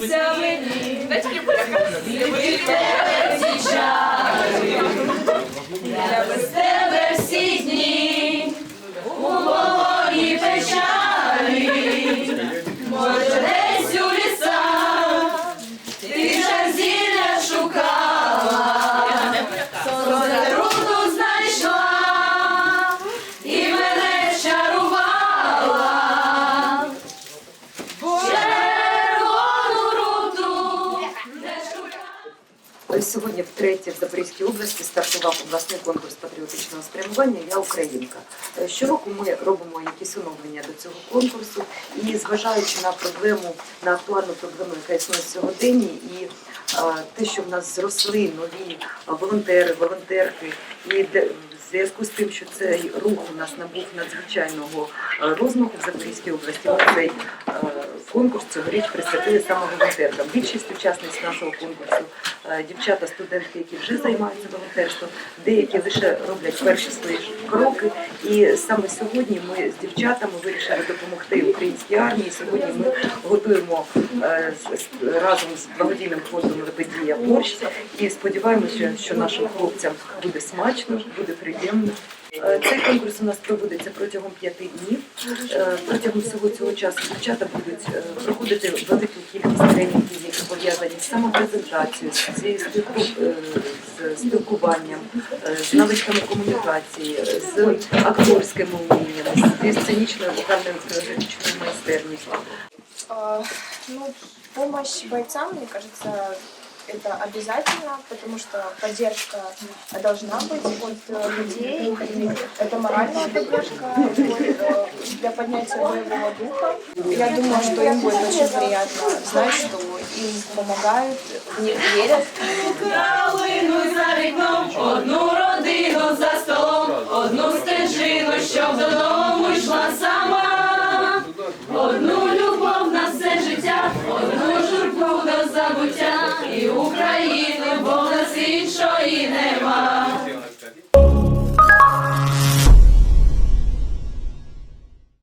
сниться мені. Я Сьогодні втретє в Запорізькій області стартував обласний конкурс патріотичного спрямування Я Українка. Е, Щороку ми робимо якісь оновлення до цього конкурсу і зважаючи на проблему, на актуальну проблему, яка існує сьогодні, і е, те, що в нас зросли нові волонтери, волонтерки, і де- в зв'язку з тим, що цей рух у нас набув надзвичайного е, розмаху в Запорізькій області, цей е, конкурс цьогоріч присвятили саме волонтеркам. Більшість учасниць нашого конкурсу е, дівчата, студентки, які вже займаються волонтерством, деякі лише роблять перші свої кроки. І саме сьогодні ми з дівчатами вирішили допомогти українській армії. Сьогодні ми готуємо е, разом з благодійним фондом Лебедія борщ і сподіваємося, що нашим хлопцям буде смачно, буде приємно. Е, Цей конкурс у нас проводиться протягом п'яти днів. Е, Протягом всього цього часу дівчата будуть е, проходити велику кількість тренінгів, які пов'язані з самопрезентацією, з спілку- з спілкуванням, з навичками комунікації, з акторськими уміннями, зі сценічною вокальною педагогічною майстерністю. Ну, помощь бойцам, мне кажется, это обязательно, потому что поддержка должна быть от э, людей. И это моральная поддержка вот, э, для поднятия боевого духа. Я думаю, что им будет очень приятно знать, что им помогают, в них верят. Калину за вікном, одну журбу